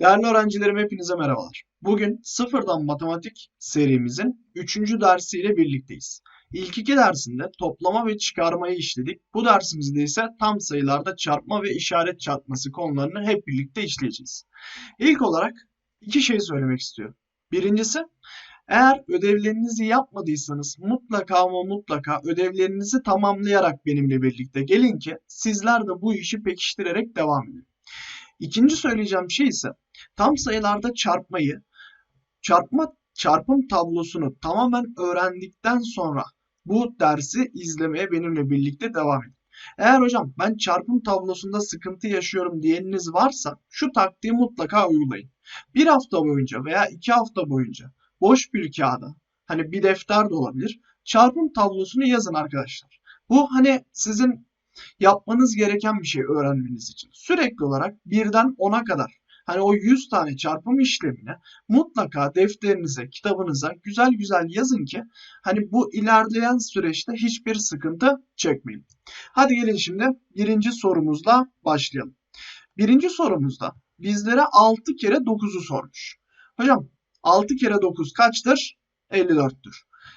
Değerli öğrencilerim hepinize merhabalar. Bugün sıfırdan matematik serimizin 3. dersiyle birlikteyiz. İlk iki dersinde toplama ve çıkarmayı işledik. Bu dersimizde ise tam sayılarda çarpma ve işaret çarpması konularını hep birlikte işleyeceğiz. İlk olarak iki şey söylemek istiyorum. Birincisi eğer ödevlerinizi yapmadıysanız mutlaka ama mutlaka ödevlerinizi tamamlayarak benimle birlikte gelin ki sizler de bu işi pekiştirerek devam edin. İkinci söyleyeceğim şey ise tam sayılarda çarpmayı, çarpma çarpım tablosunu tamamen öğrendikten sonra bu dersi izlemeye benimle birlikte devam edin. Eğer hocam ben çarpım tablosunda sıkıntı yaşıyorum diyeniniz varsa şu taktiği mutlaka uygulayın. Bir hafta boyunca veya iki hafta boyunca boş bir kağıda hani bir defter de olabilir çarpım tablosunu yazın arkadaşlar. Bu hani sizin yapmanız gereken bir şey öğrenmeniz için. Sürekli olarak birden 10'a kadar hani o 100 tane çarpım işlemini mutlaka defterinize, kitabınıza güzel güzel yazın ki hani bu ilerleyen süreçte hiçbir sıkıntı çekmeyin. Hadi gelin şimdi birinci sorumuzla başlayalım. Birinci sorumuzda bizlere 6 kere 9'u sormuş. Hocam 6 kere 9 kaçtır? 54'tür.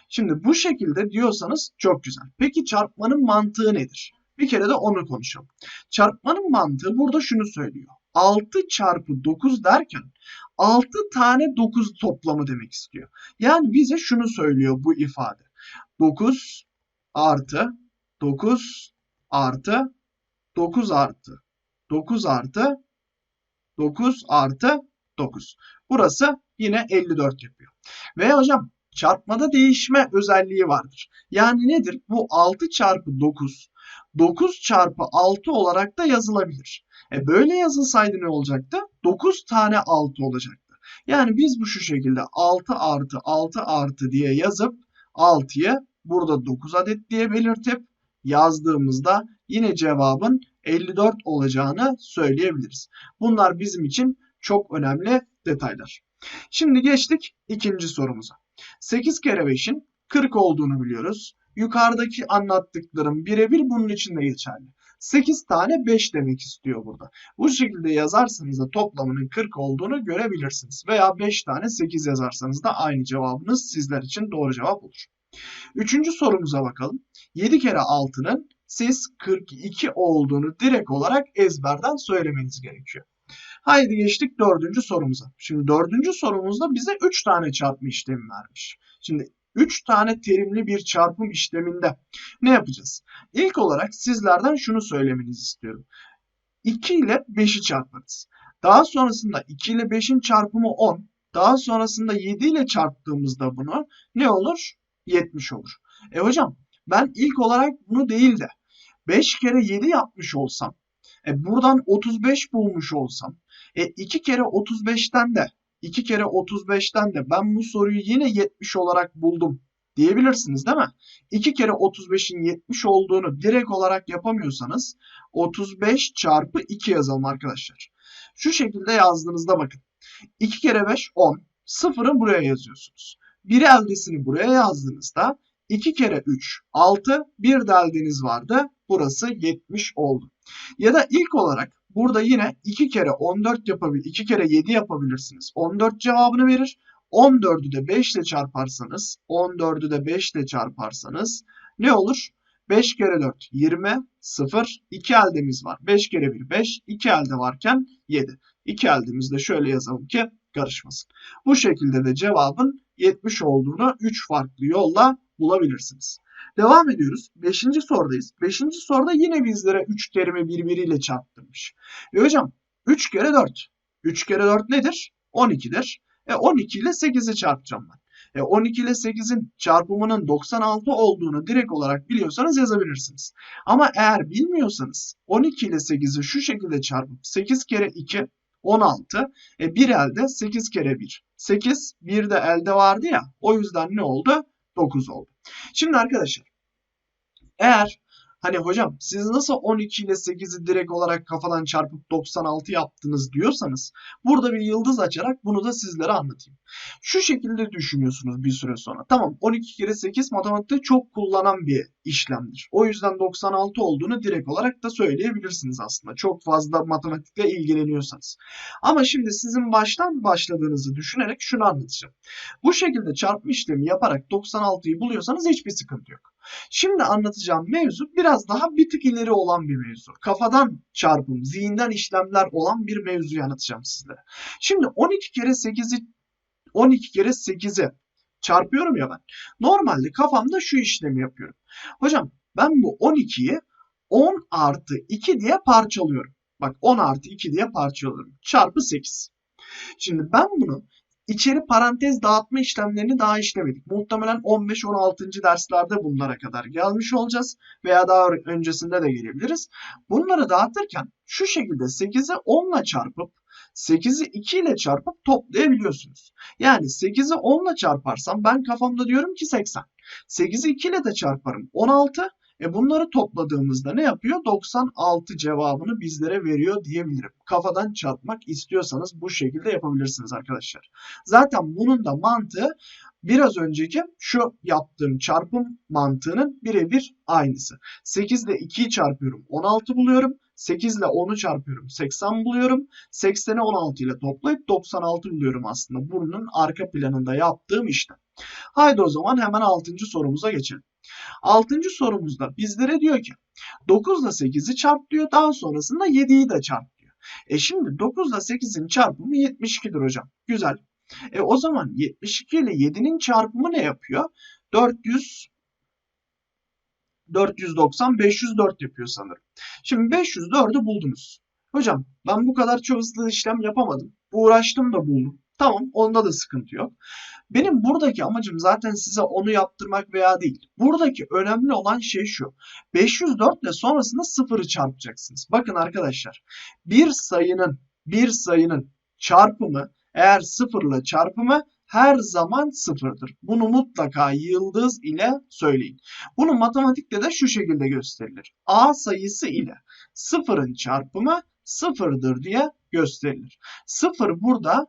Şimdi bu şekilde diyorsanız çok güzel. Peki çarpmanın mantığı nedir? Bir kere de onu konuşalım. Çarpmanın mantığı burada şunu söylüyor. 6 çarpı 9 derken 6 tane 9 toplamı demek istiyor. Yani bize şunu söylüyor bu ifade. 9 artı 9 artı 9 artı 9 artı 9 artı 9. Burası yine 54 yapıyor. Ve hocam çarpmada değişme özelliği vardır. Yani nedir? Bu 6 çarpı 9 9 çarpı 6 olarak da yazılabilir. E böyle yazılsaydı ne olacaktı? 9 tane 6 olacaktı. Yani biz bu şu şekilde 6 artı 6 artı diye yazıp 6'yı burada 9 adet diye belirtip yazdığımızda yine cevabın 54 olacağını söyleyebiliriz. Bunlar bizim için çok önemli detaylar. Şimdi geçtik ikinci sorumuza. 8 kere 5'in 40 olduğunu biliyoruz. Yukarıdaki anlattıklarım birebir bunun için de geçerli. 8 tane 5 demek istiyor burada. Bu şekilde yazarsanız da toplamının 40 olduğunu görebilirsiniz. Veya 5 tane 8 yazarsanız da aynı cevabınız sizler için doğru cevap olur. Üçüncü sorumuza bakalım. 7 kere 6'nın siz 42 olduğunu direkt olarak ezberden söylemeniz gerekiyor. Haydi geçtik dördüncü sorumuza. Şimdi dördüncü sorumuzda bize 3 tane çarpma işlemi vermiş. Şimdi 3 tane terimli bir çarpım işleminde ne yapacağız? İlk olarak sizlerden şunu söylemenizi istiyorum. 2 ile 5'i çarparız. Daha sonrasında 2 ile 5'in çarpımı 10. Daha sonrasında 7 ile çarptığımızda bunu ne olur? 70 olur. E hocam ben ilk olarak bunu değil de 5 kere 7 yapmış olsam, e buradan 35 bulmuş olsam, e 2 kere 35'ten de 2 kere 35'ten de ben bu soruyu yine 70 olarak buldum diyebilirsiniz değil mi? 2 kere 35'in 70 olduğunu direkt olarak yapamıyorsanız 35 çarpı 2 yazalım arkadaşlar. Şu şekilde yazdığınızda bakın. 2 kere 5 10. Sıfırı buraya yazıyorsunuz. Bir eldesini buraya yazdığınızda 2 kere 3 6. Bir de eldeniz vardı. Burası 70 oldu. Ya da ilk olarak Burada yine 2 kere 14 yapabilir, 2 kere 7 yapabilirsiniz. 14 cevabını verir. 14'ü de 5 ile çarparsanız, 14'ü de 5 ile çarparsanız ne olur? 5 kere 4 20, 0, 2 eldemiz var. 5 kere 1 5, 2 elde varken 7. 2 eldemizi de şöyle yazalım ki karışmasın. Bu şekilde de cevabın 70 olduğunu 3 farklı yolla bulabilirsiniz. Devam ediyoruz. Beşinci sorudayız. Beşinci soruda yine bizlere 3 terimi birbiriyle çarptırmış. E hocam 3 kere 4. 3 kere 4 nedir? 12'dir. E 12 ile 8'i çarpacağım ben. E 12 ile 8'in çarpımının 96 olduğunu direkt olarak biliyorsanız yazabilirsiniz. Ama eğer bilmiyorsanız 12 ile 8'i şu şekilde çarpıp 8 kere 2 16. E, bir elde 8 kere 1. 8 bir de elde vardı ya. O yüzden ne oldu? 9 oldu. Şimdi arkadaşlar eğer Hani hocam siz nasıl 12 ile 8'i direkt olarak kafadan çarpıp 96 yaptınız diyorsanız burada bir yıldız açarak bunu da sizlere anlatayım. Şu şekilde düşünüyorsunuz bir süre sonra. Tamam 12 kere 8 matematikte çok kullanan bir işlemdir. O yüzden 96 olduğunu direkt olarak da söyleyebilirsiniz aslında. Çok fazla matematikle ilgileniyorsanız. Ama şimdi sizin baştan başladığınızı düşünerek şunu anlatacağım. Bu şekilde çarpma işlemi yaparak 96'yı buluyorsanız hiçbir sıkıntı yok. Şimdi anlatacağım mevzu biraz daha bir tık ileri olan bir mevzu. Kafadan çarpım, zihinden işlemler olan bir mevzuyu anlatacağım sizlere. Şimdi 12 kere 8'i 12 kere 8'i çarpıyorum ya ben. Normalde kafamda şu işlemi yapıyorum. Hocam ben bu 12'yi 10 artı 2 diye parçalıyorum. Bak 10 artı 2 diye parçalıyorum. Çarpı 8. Şimdi ben bunu içeri parantez dağıtma işlemlerini daha işlemedik. Muhtemelen 15-16. derslerde bunlara kadar gelmiş olacağız. Veya daha öncesinde de gelebiliriz. Bunları dağıtırken şu şekilde 8'i 10 ile çarpıp 8'i 2 ile çarpıp toplayabiliyorsunuz. Yani 8'i 10 ile çarparsam ben kafamda diyorum ki 80. 8'i 2 ile de çarparım 16. E bunları topladığımızda ne yapıyor? 96 cevabını bizlere veriyor diyebilirim. Kafadan çarpmak istiyorsanız bu şekilde yapabilirsiniz arkadaşlar. Zaten bunun da mantığı biraz önceki şu yaptığım çarpım mantığının birebir aynısı. 8 ile 2'yi çarpıyorum 16 buluyorum. 8 ile 10'u çarpıyorum 80 buluyorum. 80'i 16 ile toplayıp 96 buluyorum aslında. Bunun arka planında yaptığım işlem. Haydi o zaman hemen 6. sorumuza geçelim. 6. sorumuzda bizlere diyor ki 9 ile 8'i çarp diyor. Daha sonrasında 7'yi de çarp diyor. E şimdi 9 ile 8'in çarpımı 72'dir hocam. Güzel. E o zaman 72 ile 7'nin çarpımı ne yapıyor? 400 490 504 yapıyor sanırım. Şimdi 504'ü buldunuz. Hocam ben bu kadar çok hızlı işlem yapamadım. Uğraştım da buldum. Tamam onda da sıkıntı yok. Benim buradaki amacım zaten size onu yaptırmak veya değil. Buradaki önemli olan şey şu. 504 ile sonrasında sıfırı çarpacaksınız. Bakın arkadaşlar bir sayının bir sayının çarpımı eğer sıfırla çarpımı her zaman sıfırdır. Bunu mutlaka yıldız ile söyleyin. Bunu matematikte de şu şekilde gösterilir. A sayısı ile sıfırın çarpımı sıfırdır diye gösterilir. Sıfır burada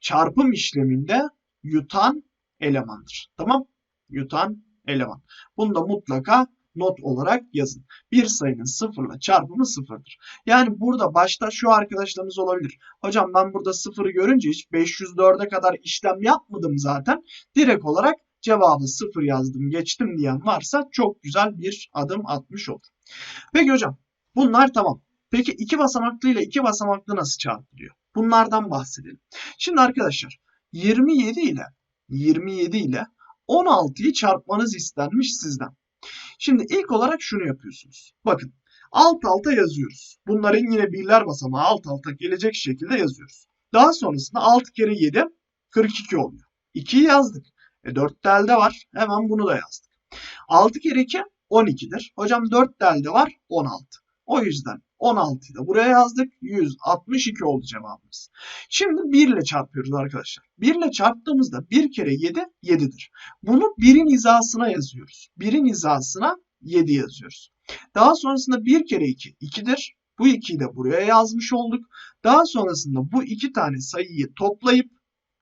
çarpım işleminde yutan elemandır. Tamam? Yutan eleman. Bunu da mutlaka not olarak yazın. Bir sayının sıfırla çarpımı sıfırdır. Yani burada başta şu arkadaşlarınız olabilir. Hocam ben burada sıfırı görünce hiç 504'e kadar işlem yapmadım zaten. Direkt olarak cevabı sıfır yazdım geçtim diyen varsa çok güzel bir adım atmış olur. Peki hocam bunlar tamam. Peki iki basamaklı ile iki basamaklı nasıl çarpılıyor? Bunlardan bahsedelim. Şimdi arkadaşlar 27 ile 27 ile 16'yı çarpmanız istenmiş sizden. Şimdi ilk olarak şunu yapıyorsunuz. Bakın alt alta yazıyoruz. Bunların yine birler basamağı alt alta gelecek şekilde yazıyoruz. Daha sonrasında 6 kere 7 42 oluyor. 2'yi yazdık. E 4 elde var. Hemen bunu da yazdık. 6 kere 2 12'dir. Hocam 4 elde var 16. O yüzden 16'yı da buraya yazdık. 162 oldu cevabımız. Şimdi 1 ile çarpıyoruz arkadaşlar. 1 ile çarptığımızda 1 kere 7 7'dir. Bunu 1'in hizasına yazıyoruz. 1'in hizasına 7 yazıyoruz. Daha sonrasında 1 kere 2 2'dir. Bu 2'yi de buraya yazmış olduk. Daha sonrasında bu iki tane sayıyı toplayıp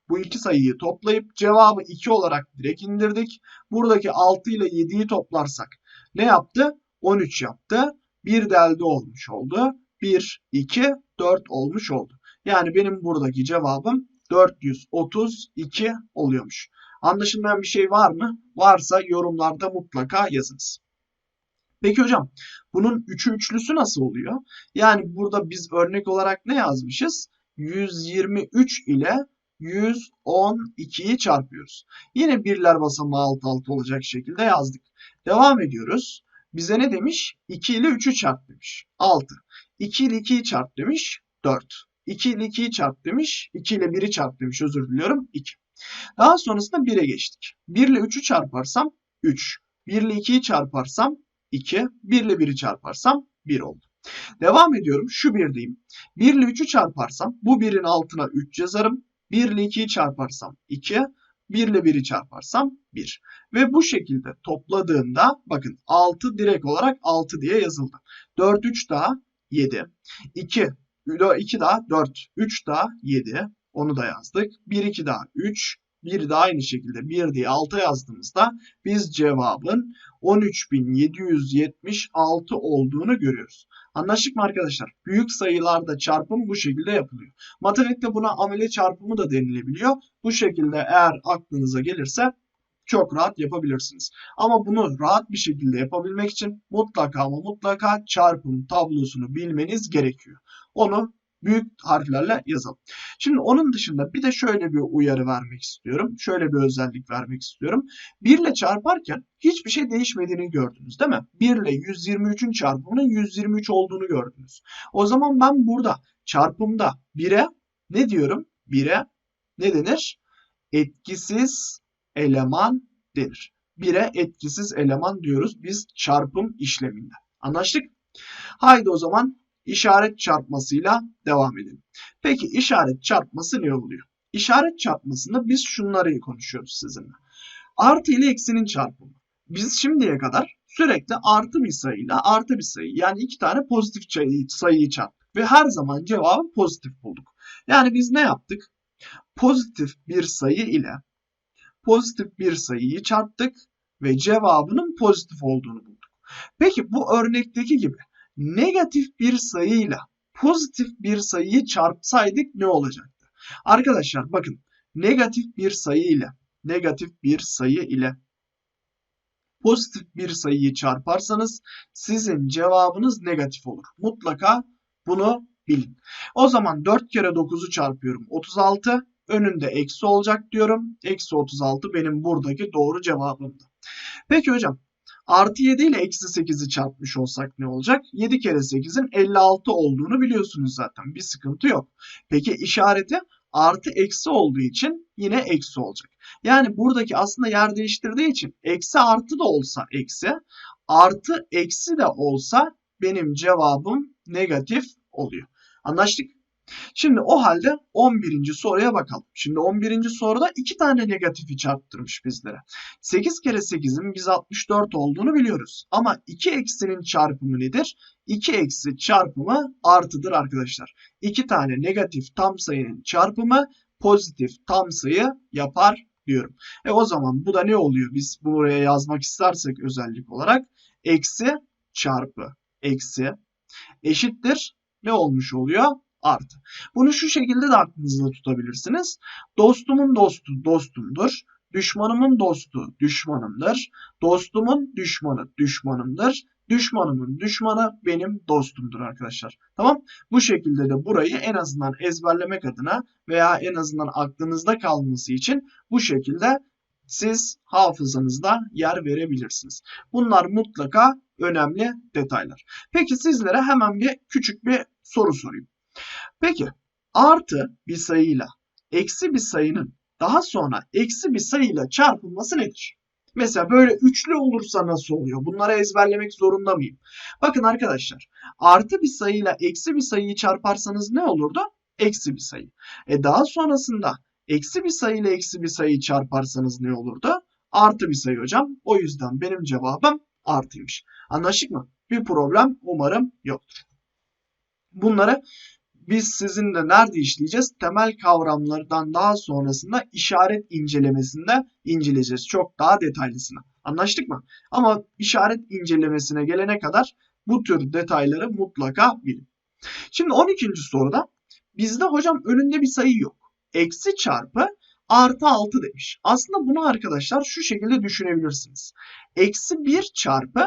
bu iki sayıyı toplayıp cevabı 2 olarak direkt indirdik. Buradaki 6 ile 7'yi toplarsak ne yaptı? 13 yaptı. 1 de elde olmuş oldu. 1, 2, 4 olmuş oldu. Yani benim buradaki cevabım 432 oluyormuş. Anlaşılmayan bir şey var mı? Varsa yorumlarda mutlaka yazınız. Peki hocam bunun üçü üçlüsü nasıl oluyor? Yani burada biz örnek olarak ne yazmışız? 123 ile 112'yi çarpıyoruz. Yine birler basamağı alt alta olacak şekilde yazdık. Devam ediyoruz. Bize ne demiş? 2 ile 3'ü çarp demiş. 6. 2 ile 2'yi çarp demiş. 4. 2 ile 2'yi çarp demiş. 2 ile 1'i çarp demiş. Özür diliyorum. 2. Daha sonrasında 1'e geçtik. 1 ile 3'ü çarparsam 3. 1 ile 2'yi çarparsam 2. 1 ile 1'i çarparsam 1 oldu. Devam ediyorum. Şu 1'deyim. 1 ile 3'ü çarparsam bu 1'in altına 3 yazarım. 1 ile 2'yi çarparsam 2. 1 ile 1'i çarparsam 1. Ve bu şekilde topladığımda bakın 6 direkt olarak 6 diye yazıldı. 4 3 daha 7. 2 2 daha 4. 3 daha 7. Onu da yazdık. 1 2 daha 3. 1 de aynı şekilde 1 diye 6 yazdığımızda biz cevabın 13.776 olduğunu görüyoruz. Anlaştık mı arkadaşlar? Büyük sayılarda çarpım bu şekilde yapılıyor. Matematikte buna amele çarpımı da denilebiliyor. Bu şekilde eğer aklınıza gelirse çok rahat yapabilirsiniz. Ama bunu rahat bir şekilde yapabilmek için mutlaka ama mutlaka çarpım tablosunu bilmeniz gerekiyor. Onu büyük harflerle yazalım. Şimdi onun dışında bir de şöyle bir uyarı vermek istiyorum. Şöyle bir özellik vermek istiyorum. 1 ile çarparken hiçbir şey değişmediğini gördünüz değil mi? 1 ile 123'ün çarpımının 123 olduğunu gördünüz. O zaman ben burada çarpımda 1'e ne diyorum? 1'e ne denir? Etkisiz eleman denir. 1'e etkisiz eleman diyoruz biz çarpım işleminde. Anlaştık? Haydi o zaman işaret çarpmasıyla devam edelim. Peki işaret çarpması ne oluyor? İşaret çarpmasında biz şunları konuşuyoruz sizinle. Artı ile eksinin çarpımı. Biz şimdiye kadar sürekli artı bir sayıyla artı bir sayı yani iki tane pozitif sayıyı çarptık ve her zaman cevabı pozitif bulduk. Yani biz ne yaptık? Pozitif bir sayı ile pozitif bir sayıyı çarptık ve cevabının pozitif olduğunu bulduk. Peki bu örnekteki gibi negatif bir sayıyla pozitif bir sayıyı çarpsaydık ne olacaktı? Arkadaşlar bakın negatif bir sayı ile negatif bir sayı ile pozitif bir sayıyı çarparsanız sizin cevabınız negatif olur. Mutlaka bunu bilin. O zaman 4 kere 9'u çarpıyorum 36. Önünde eksi olacak diyorum. Eksi 36 benim buradaki doğru cevabımdı. Peki hocam Artı 7 ile eksi 8'i çarpmış olsak ne olacak? 7 kere 8'in 56 olduğunu biliyorsunuz zaten. Bir sıkıntı yok. Peki işareti artı eksi olduğu için yine eksi olacak. Yani buradaki aslında yer değiştirdiği için eksi artı da olsa eksi, artı eksi de olsa benim cevabım negatif oluyor. Anlaştık? Şimdi o halde 11. soruya bakalım. Şimdi 11. soruda iki tane negatifi çarptırmış bizlere. 8 kere 8'in biz 64 olduğunu biliyoruz. Ama 2 eksinin çarpımı nedir? 2 eksi çarpımı artıdır arkadaşlar. 2 tane negatif tam sayının çarpımı pozitif tam sayı yapar diyorum. E o zaman bu da ne oluyor? Biz buraya yazmak istersek özellik olarak eksi çarpı eksi eşittir ne olmuş oluyor? Artı. Bunu şu şekilde de aklınızda tutabilirsiniz. Dostumun dostu dostumdur. Düşmanımın dostu düşmanımdır. Dostumun düşmanı düşmanımdır. Düşmanımın düşmanı benim dostumdur arkadaşlar. Tamam? Bu şekilde de burayı en azından ezberlemek adına veya en azından aklınızda kalması için bu şekilde siz hafızanızda yer verebilirsiniz. Bunlar mutlaka önemli detaylar. Peki sizlere hemen bir küçük bir soru sorayım. Peki artı bir sayıyla eksi bir sayının daha sonra eksi bir sayıyla çarpılması nedir? Mesela böyle üçlü olursa nasıl oluyor? Bunları ezberlemek zorunda mıyım? Bakın arkadaşlar artı bir sayıyla eksi bir sayıyı çarparsanız ne olurdu? Eksi bir sayı. E daha sonrasında eksi bir sayı ile eksi bir sayıyı çarparsanız ne olurdu? Artı bir sayı hocam. O yüzden benim cevabım artıymış. Anlaştık mı? Bir problem umarım yoktur. Bunları biz sizinle nerede işleyeceğiz? Temel kavramlardan daha sonrasında işaret incelemesinde inceleyeceğiz. Çok daha detaylısını. Anlaştık mı? Ama işaret incelemesine gelene kadar bu tür detayları mutlaka bilin. Şimdi 12. soruda bizde hocam önünde bir sayı yok. Eksi çarpı artı 6 demiş. Aslında bunu arkadaşlar şu şekilde düşünebilirsiniz. Eksi 1 çarpı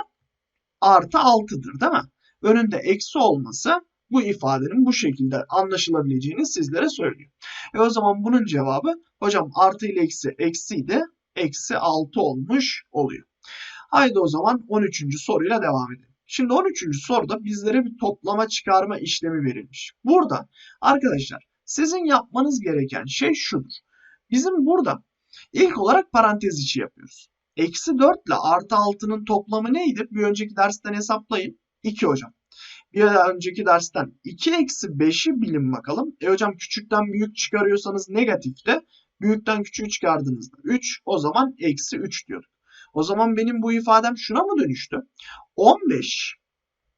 artı 6'dır değil mi? Önünde eksi olması bu ifadenin bu şekilde anlaşılabileceğini sizlere söylüyor. E o zaman bunun cevabı hocam artı ile eksi eksiydi. Eksi 6 olmuş oluyor. Haydi o zaman 13. soruyla devam edelim. Şimdi 13. soruda bizlere bir toplama çıkarma işlemi verilmiş. Burada arkadaşlar sizin yapmanız gereken şey şudur. Bizim burada ilk olarak parantez içi yapıyoruz. Eksi 4 ile artı 6'nın toplamı neydi? Bir önceki dersten hesaplayın. 2 hocam bir önceki dersten 2 eksi 5'i bilin bakalım. E hocam küçükten büyük çıkarıyorsanız negatifte. Büyükten küçüğü çıkardığınızda 3 o zaman eksi 3 diyorduk. O zaman benim bu ifadem şuna mı dönüştü? 15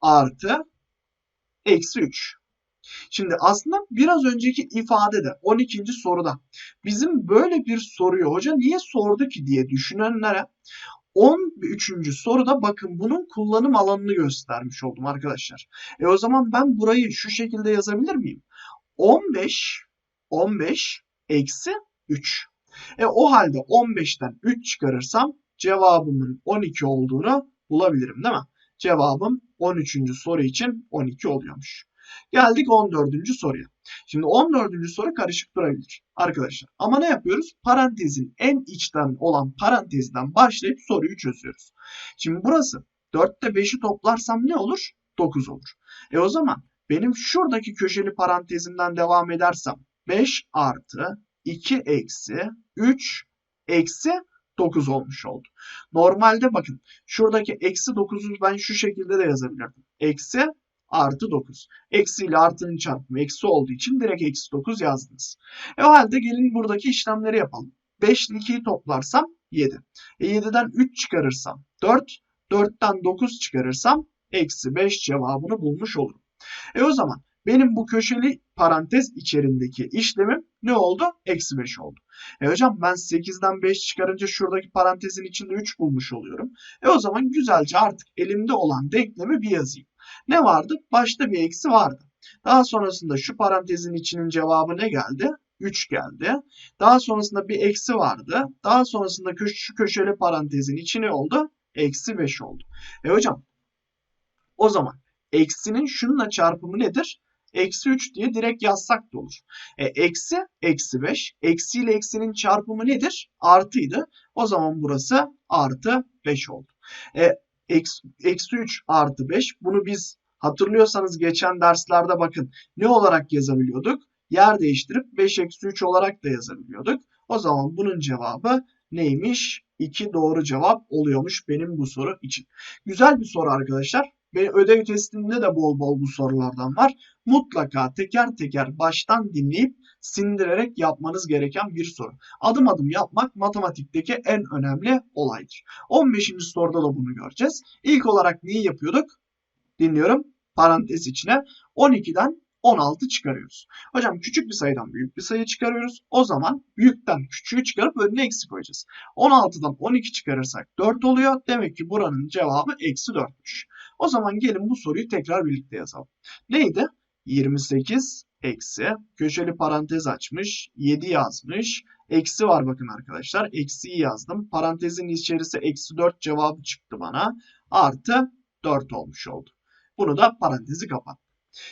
artı eksi 3. Şimdi aslında biraz önceki ifadede 12. soruda bizim böyle bir soruyu hoca niye sordu ki diye düşünenlere 13. soruda bakın bunun kullanım alanını göstermiş oldum arkadaşlar. E o zaman ben burayı şu şekilde yazabilir miyim? 15 15 eksi 3. E o halde 15'ten 3 çıkarırsam cevabımın 12 olduğunu bulabilirim değil mi? Cevabım 13. soru için 12 oluyormuş. Geldik 14. soruya. Şimdi 14. soru karışık durabilir arkadaşlar. Ama ne yapıyoruz? Parantezin en içten olan parantezden başlayıp soruyu çözüyoruz. Şimdi burası 4'te 5'i toplarsam ne olur? 9 olur. E o zaman benim şuradaki köşeli parantezimden devam edersem 5 artı 2 eksi 3 eksi 9 olmuş oldu. Normalde bakın şuradaki eksi 9'u ben şu şekilde de yazabilirdim. Eksi artı 9. Eksi ile artının çarpımı eksi olduğu için direkt eksi 9 yazdınız. E o halde gelin buradaki işlemleri yapalım. 5 ile 2'yi toplarsam 7. E 7'den 3 çıkarırsam 4. 4'ten 9 çıkarırsam eksi 5 cevabını bulmuş olurum. E o zaman benim bu köşeli parantez içerisindeki işlemim ne oldu? Eksi 5 oldu. E hocam ben 8'den 5 çıkarınca şuradaki parantezin içinde 3 bulmuş oluyorum. E o zaman güzelce artık elimde olan denklemi bir yazayım. Ne vardı? Başta bir eksi vardı. Daha sonrasında şu parantezin içinin cevabı ne geldi? 3 geldi. Daha sonrasında bir eksi vardı. Daha sonrasında kö şu köşeli parantezin içi ne oldu? Eksi 5 oldu. E hocam o zaman eksinin şununla çarpımı nedir? Eksi 3 diye direkt yazsak da olur. E, eksi, eksi 5. Eksi ile eksinin çarpımı nedir? Artıydı. O zaman burası artı 5 oldu. E, eksi, eksi 3 artı 5. Bunu biz hatırlıyorsanız geçen derslerde bakın ne olarak yazabiliyorduk? Yer değiştirip 5 eksi 3 olarak da yazabiliyorduk. O zaman bunun cevabı neymiş? 2 doğru cevap oluyormuş benim bu soru için. Güzel bir soru arkadaşlar. Ve ödev testinde de bol bol bu sorulardan var. Mutlaka teker teker baştan dinleyip sindirerek yapmanız gereken bir soru. Adım adım yapmak matematikteki en önemli olaydır. 15. soruda da bunu göreceğiz. İlk olarak neyi yapıyorduk? Dinliyorum. Parantez içine 12'den 16 çıkarıyoruz. Hocam küçük bir sayıdan büyük bir sayı çıkarıyoruz. O zaman büyükten küçüğü çıkarıp önüne eksi koyacağız. 16'dan 12 çıkarırsak 4 oluyor. Demek ki buranın cevabı eksi 4'müş. O zaman gelin bu soruyu tekrar birlikte yazalım. Neydi? 28 eksi köşeli parantez açmış 7 yazmış. Eksi var bakın arkadaşlar. Eksiyi yazdım. Parantezin içerisi eksi 4 cevabı çıktı bana. Artı 4 olmuş oldu. Bunu da parantezi kapat.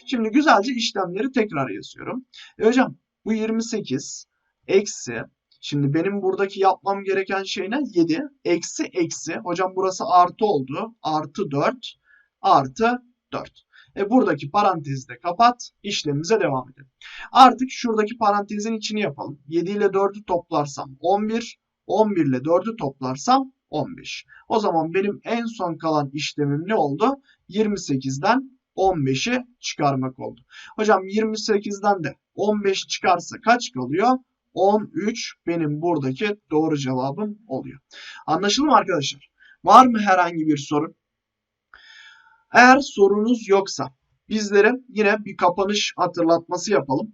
Şimdi güzelce işlemleri tekrar yazıyorum. E hocam bu 28 eksi Şimdi benim buradaki yapmam gereken şey ne? 7 eksi eksi. Hocam burası artı oldu. Artı 4 artı 4. E buradaki parantezi de kapat. işlemimize devam edelim. Artık şuradaki parantezin içini yapalım. 7 ile 4'ü toplarsam 11. 11 ile 4'ü toplarsam 15. O zaman benim en son kalan işlemim ne oldu? 28'den 15'i çıkarmak oldu. Hocam 28'den de 15 çıkarsa kaç kalıyor? 13 benim buradaki doğru cevabım oluyor. Anlaşıldı mı arkadaşlar? Var mı herhangi bir sorun? Eğer sorunuz yoksa bizlere yine bir kapanış hatırlatması yapalım.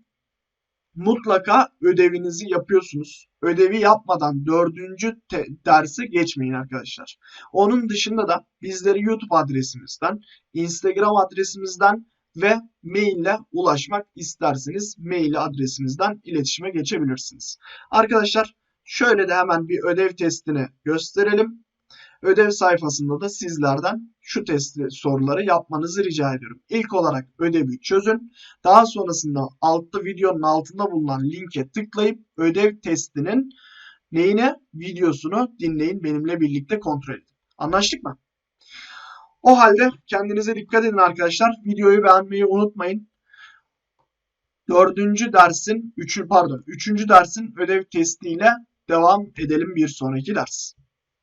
Mutlaka ödevinizi yapıyorsunuz. Ödevi yapmadan dördüncü dersi geçmeyin arkadaşlar. Onun dışında da bizleri YouTube adresimizden, Instagram adresimizden ve mail ile ulaşmak isterseniz mail adresimizden iletişime geçebilirsiniz. Arkadaşlar şöyle de hemen bir ödev testini gösterelim. Ödev sayfasında da sizlerden şu test soruları yapmanızı rica ediyorum. İlk olarak ödevi çözün. Daha sonrasında altta videonun altında bulunan linke tıklayıp ödev testinin neyine videosunu dinleyin benimle birlikte kontrol edin. Anlaştık mı? O halde kendinize dikkat edin arkadaşlar. Videoyu beğenmeyi unutmayın. Dördüncü dersin, üçü, pardon, üçüncü dersin ödev testiyle devam edelim bir sonraki ders.